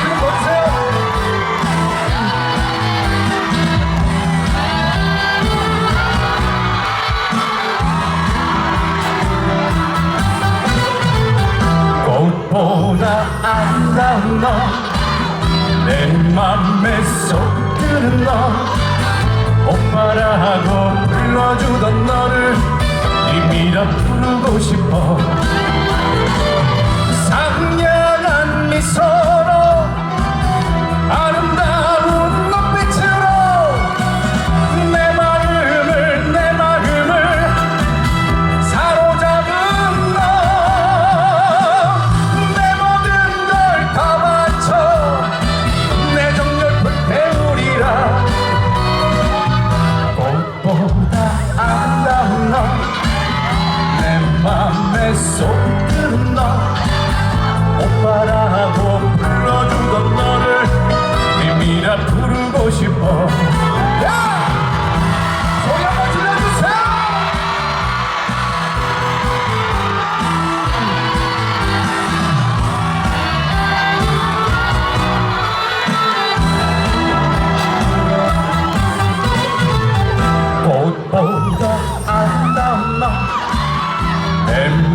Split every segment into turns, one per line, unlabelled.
좀 거주세요. 꽃보다 아름다운 너내 맘에 쏙 드는 너 오빠라고 불러주던 너를 님이라 부르고 싶어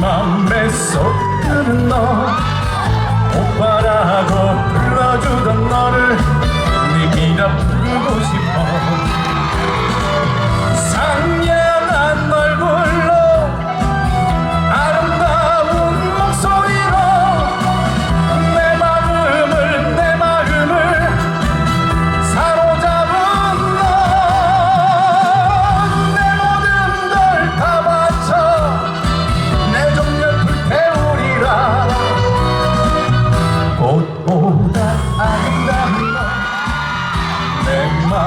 맘에 쏙 드는 너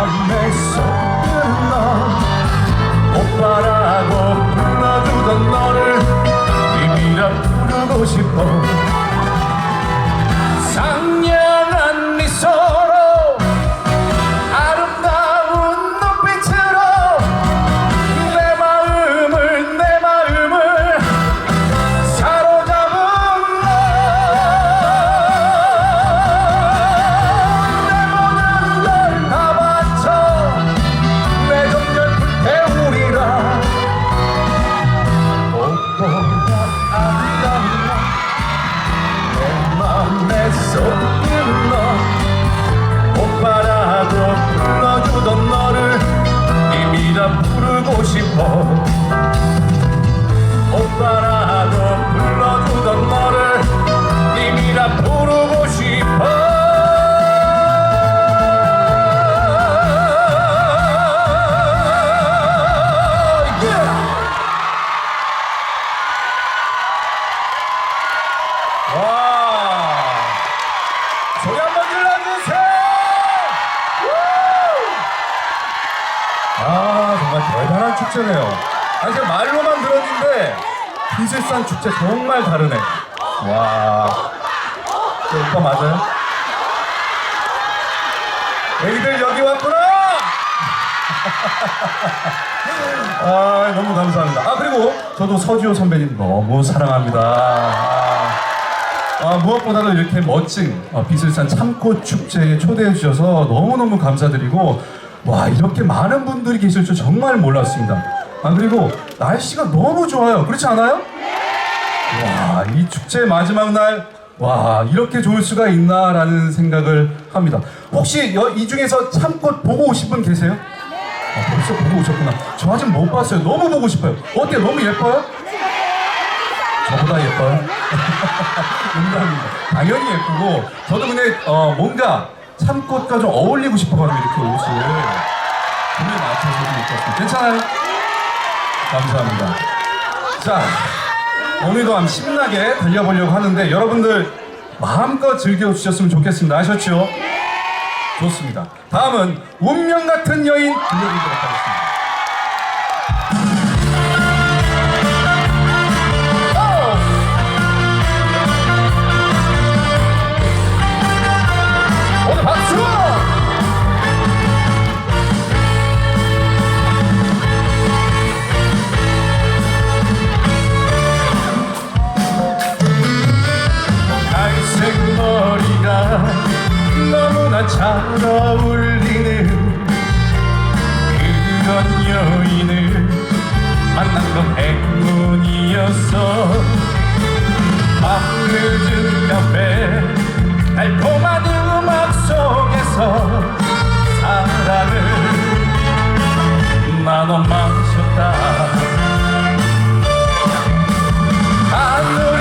맘에 쏙 드는 너 오빠라고 불러주던 너를 님이라 부르고 싶어 정말 다르네 와 저 오빠 맞아요? 애기들 여기 왔구나 아 너무 감사합니다 아 그리고 저도 서지호 선배님 너무 사랑합니다 아, 아, 무엇보다도 이렇게 멋진 어, 비슬산 참꽃 축제에 초대해 주셔서 너무너무 감사드리고 와 이렇게 많은 분들이 계실 줄 정말 몰랐습니다. 아 그리고 날씨가 너무 좋아요. 그렇지 않아요? 와이 축제 마지막 날 와 이렇게 좋을 수가 있나라는 생각을 합니다. 혹시 여- 이 중에서 참꽃 보고 오신 분 계세요? 아, 벌써 보고 오셨구나. 저 아직 못 봤어요. 너무 보고 싶어요. 어때요? 너무 예뻐요? 저보다 예뻐요? 농담입니다. 당연히 예쁘고 저도 근데 어, 뭔가 참꽃과 좀 어울리고 싶어가지고 이렇게 옷을 봄에 맞춰서 좀 입고 왔습니다. 괜찮아요? 감사합니다. 자 오늘도 한번 신나게 달려보려고 하는데 여러분들 마음껏 즐겨주셨으면 좋겠습니다. 아셨죠? 좋습니다. 다음은 운명 같은 여인 들려드리도록 하겠습니다. 너무나 잘 어울리는 그런 여인을 만난 건 행운이었어 밤늦은 카페 달콤한 음악 속에서 사랑을 나눠 마셨다. 나는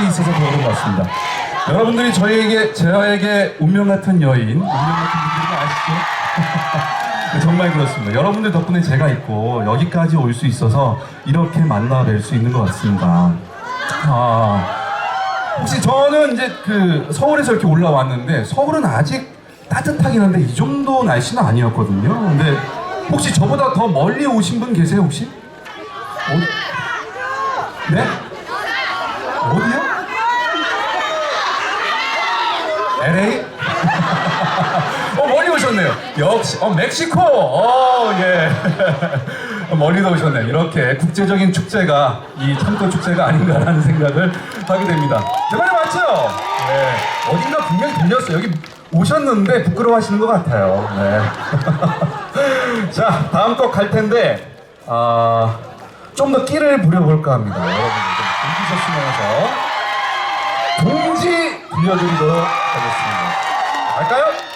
함께 있어서 좋은 것 같습니다. 여러분들이 저희에게 저에게 운명 같은 여인, 운명 같은 분들이 아시죠? 정말 그렇습니다. 여러분들 덕분에 제가 있고 여기까지 올 수 있어서 이렇게 만나 뵐 수 있는 것 같습니다. 아, 혹시 저는 이제 그 서울에서 이렇게 올라왔는데 서울은 아직 따뜻하긴 한데 이 정도 날씨는 아니었거든요. 근데 혹시 저보다 더 멀리 오신 분 계세요 혹시? 어? 네? 어디요? 어 멀리 오셨네요. 역시 어 멕시코. 어 예. 멀리도 오셨네요. 이렇게 국제적인 축제가 이 참고 축제가 아닌가라는 생각을 하게 됩니다. 제 말이 맞죠? 네. 어딘가 분명히 들렸어요. 여기 오셨는데 부끄러워하시는 것 같아요. 네. 자 다음 곡 갈 텐데 아. 좀 더 끼를 부려볼까 합니다. 여러분들 좀 동기 셨으면서 동지 들려드리도록 하겠습니다. 갈까요?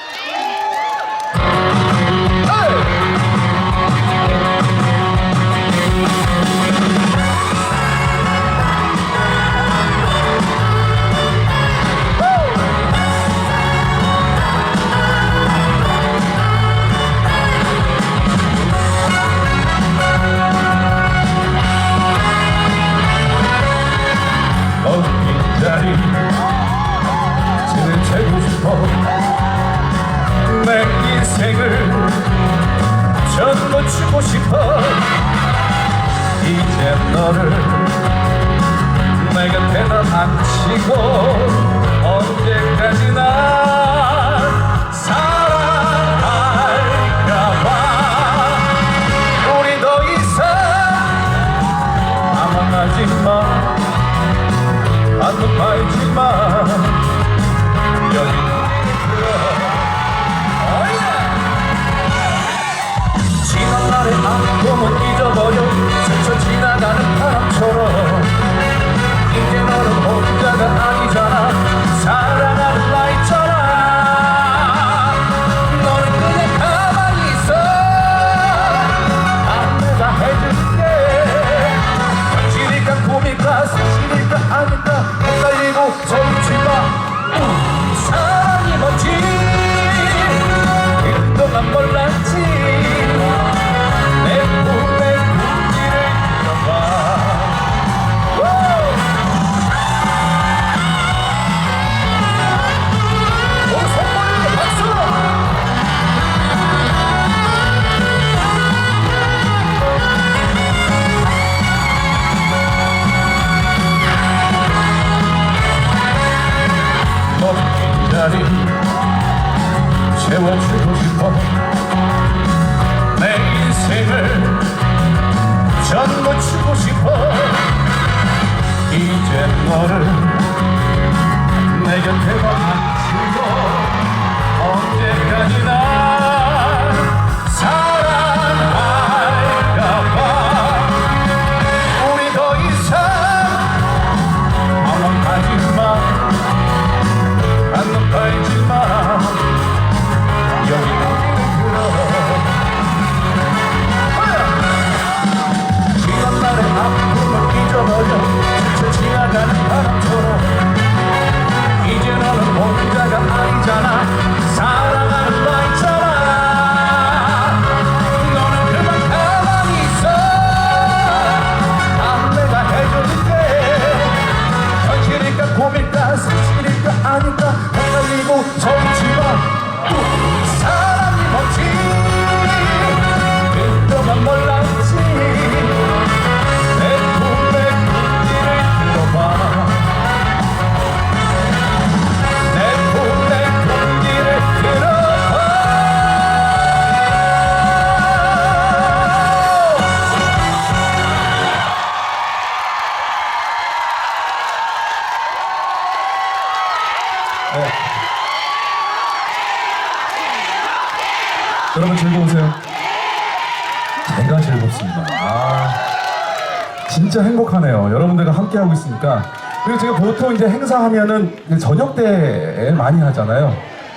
하고 있으니까. 그리고 제가 보통 이제 행사하면은 이제 저녁 때 많이 하잖아요.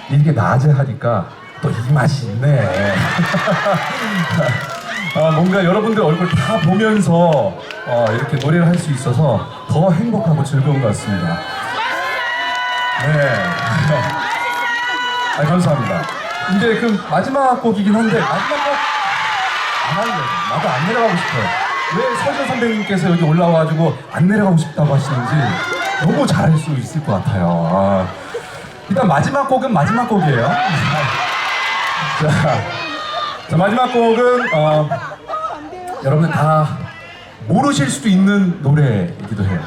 이게 낮에 하니까 또 이 맛이 있네. 아, 뭔가 여러분들 얼굴 다 보면서 어, 이렇게 노래를 할 수 있어서 더 행복하고 즐거운 것 같습니다. 네. 아, 감사합니다. 이제 그 마지막 곡이긴 한데 마지막 곡 안 할래요. 나도 안 내려가고 싶어요. 왜 서재 선배님께서 여기 올라와가지고 안 내려가고 싶다고 하시는지 너무 잘할 수 있을 것 같아요. 아, 일단 마지막 곡은 마지막 곡이에요. 자, 자, 마지막 곡은 어, 여러분들 다 모르실 수도 있는 노래이기도 해요.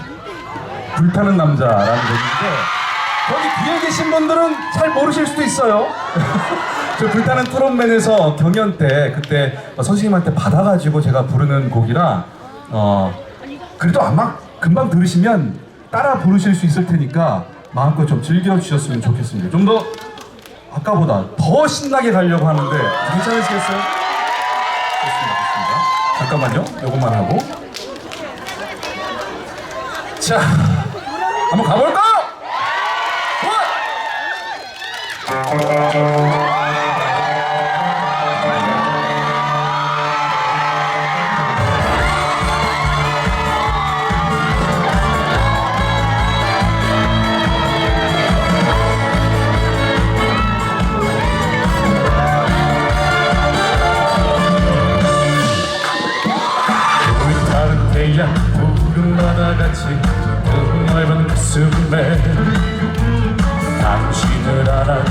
불타는 남자라는 곡인데 거기 뒤에 계신 분들은 잘 모르실 수도 있어요. 저 불타는 트롯맨에서 경연 때 그때 선생님한테 받아가지고 제가 부르는 곡이라 어 그래도 아마 금방 들으시면 따라 부르실 수 있을 테니까 마음껏 좀 즐겨주셨으면 좋겠습니다. 좀 더 아까보다 더 신나게 가려고 하는데 괜찮으시겠어요? 좋습니다, 좋습니다. 잠깐만요. 요것만 하고 자 한번 가볼까 요?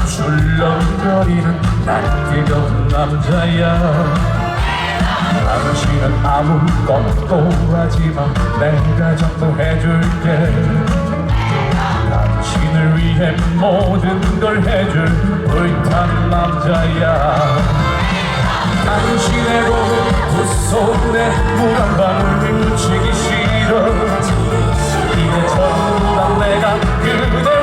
알아 출렁거리는 난 뜨거운 남자야. 당신은 아무것도 하지마 내가 전부 해줄게. 당신을 위해 모든 걸 해줄 불타는 남자야. 당신의 두 손에 물 한 방울 묻히기 싫어. 이제 전부 다 내가 그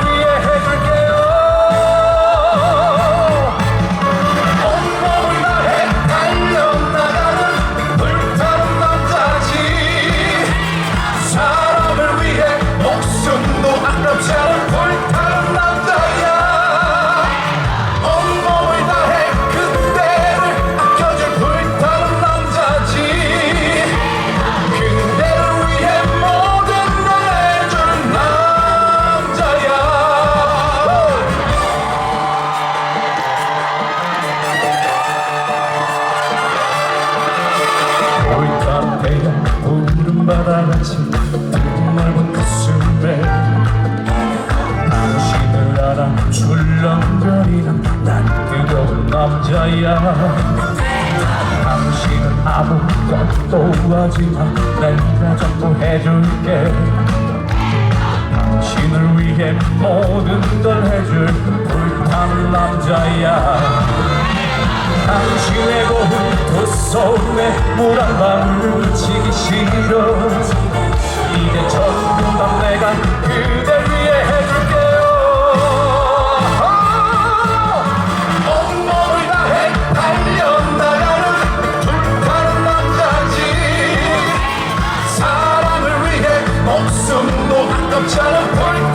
명절이면 난 뜨거운 남자야. 당신은 아무것도 하지만 내가 전부 해줄게. 당신을 위해 모든 걸 해줄 불타는 남자야. 당신의 고운 두 손에 물 한 방울 묻히기 싫어. 이제 전부 다 내가 그댈 Tell to point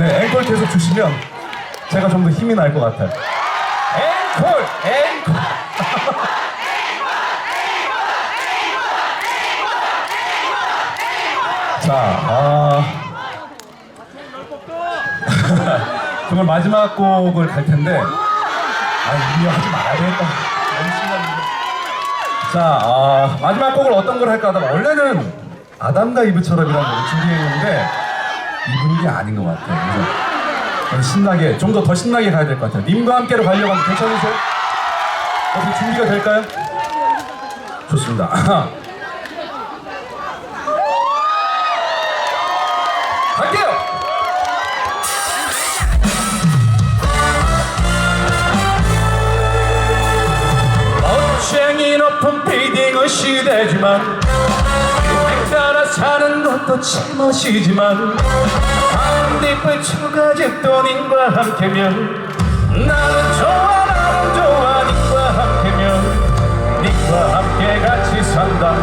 네, 앵콜 계속 주시면 제가 좀 더 힘이 날 것 같아요. 앵콜! 앵콜! 자, 아. 정말 마지막 곡을 갈 텐데, 아, 이미 하지 말아야 되겠다. 너무 신나는데. 자, 아, 마지막 곡을 어떤 걸 할까 하다가 원래는 아담과 이브처럼이라는 곡을 준비했는데 이 분위기 아닌 것 같아요. 그래서 신나게, 좀 더 더 신나게 가야 될 것 같아요. 님과 함께로 가려고 하면 괜찮으세요? 어떻게 준비가 될까요? 좋습니다. 시대지만 사는 것도 제멋이지만 반딧불 초가집 돈인과 함께면 나는 좋아 나는 좋아 님과 함께면 님과 함께 같이 산다